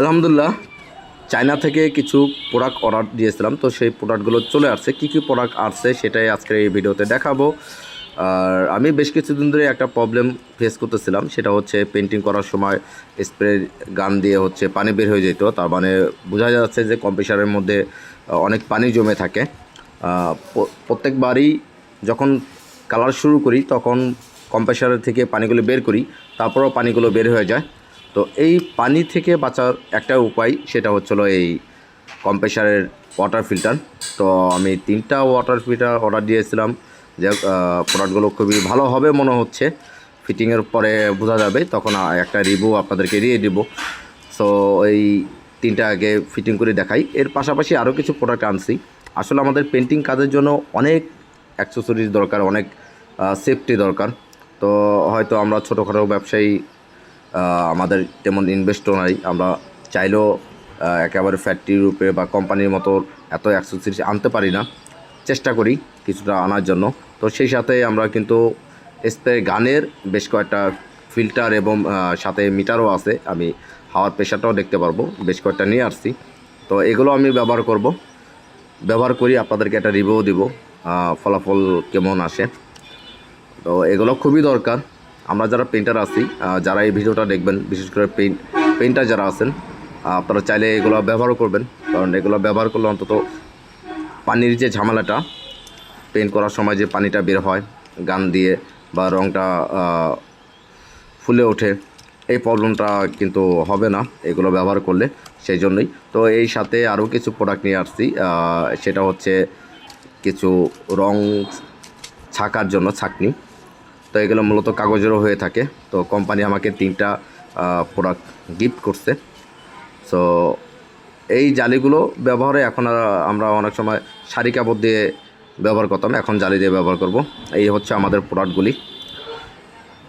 আলহামদুলিল্লাহ, চায়না থেকে কিছু প্রোডাক্ট অর্ডার দিয়েছিলাম, তো সেই প্রোডাক্টগুলো চলে আসছে। কী কী প্রোডাক্ট আসছে সেটাই আজকের এই ভিডিওতে দেখাবো। আর আমি বেশ কিছুদিন ধরে একটা প্রবলেম ফেস করতেছিলাম, সেটা হচ্ছে পেন্টিং করার সময় স্প্রে গান দিয়ে হচ্ছে পানি বের হয়ে যেত। তার মানে বোঝা যাচ্ছে যে কম্প্রেসারের মধ্যে অনেক পানি জমে থাকে। প্রত্যেকবারই যখন কালার শুরু করি, তখন কম্প্রেসারের থেকে পানিগুলো বের করি, তারপরেও পানিগুলো বের হয়ে যায়। তো এই পানি থেকে বাঁচার একটা উপায় সেটা হচ্ছিল এই কম্প্রেসারের ওয়াটার ফিল্টার তো আমি তিনটা ওয়াটার ফিল্টার অর্ডার দিয়েছিলাম। যে প্রোডাক্টগুলো খুবই ভালো হবে মনে হচ্ছে। ফিটিংয়ের পরে বোঝা যাবে। তখন একটা রিভিউ আপনাদেরকে দিয়ে দিব। সো এই তিনটা আগে ফিটিং করে দেখাই। এর পাশাপাশি আরও কিছু প্রোডাক্ট আনছি। আসলে আমাদের পেন্টিং কাজের জন্য অনেক অ্যাক্সেসরিজ দরকার, অনেক সেফটি দরকার। তো হয়তো আমরা ছোটোখাটো ব্যবসায়ী আমাদের তেমন ইনভেস্টও নাই। আমরা চাইলেও একেবারে ফ্যাক্টরি রূপে বা কোম্পানির মতো এত অ্যাক্সেসরিজ আনতে পারি না। চেষ্টা করি কিছুটা আনার জন্য। তো সেই সাথে আমরা কিন্তু স্প্রে গানের বেশ কয়েকটা ফিল্টার এবং সাথে মিটারও আছে। আমি হাওয়ার প্রেশারটাও দেখতে পারব। বেশ কয়েকটা নিয়ে আসছি। তো এগুলো আমি ব্যবহার করব। ব্যবহার করি, আপনাদেরকে একটা রিভিউ দিব ফলাফল কেমন আসে। তো এগুলো খুবই দরকার। আমরা যারা পেন্টার আছি যারা এই ভিডিওটা দেখবেন, বিশেষ করে পেইন্ট পেন্টার যারা আছেন আপনারা চাইলে এগুলো ব্যবহারও করবেন। কারণ এগুলো ব্যবহার করলে অন্তত পানির যে ঝামেলাটা পেইন্ট করার সময় যে পানিটা বের হয়, গান দিয়ে বা রঙটা ফুলে ওঠে, এই প্রবলেমটা কিন্তু হবে না এগুলো ব্যবহার করলে সেই জন্যই। তো এই সাথে আরও কিছু প্রোডাক্ট নিয়ে আসছি সেটা হচ্ছে কিছু রং ছাকার জন্য ছাকনি। তো এগুলো মূলত কাগজেরও হয়ে থাকে। তো কোম্পানি আমাকে তিনটা প্রোডাক্ট গিফট করছে। সো এই জালিগুলো ব্যবহারে এখন আমরা অনেক সময় শাড়ি কাপড় দিয়ে ব্যবহার করতাম, এখন জালি দিয়ে ব্যবহার করব। এই হচ্ছে আমাদের প্রোডাক্টগুলি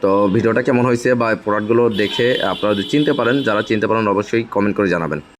তো ভিডিওটা কেমন হয়েছে বা প্রোডাক্টগুলো দেখে আপনারা যদি চিনতে পারেন, যারা চিনতে পারেন অবশ্যই কমেন্ট করে জানাবেন।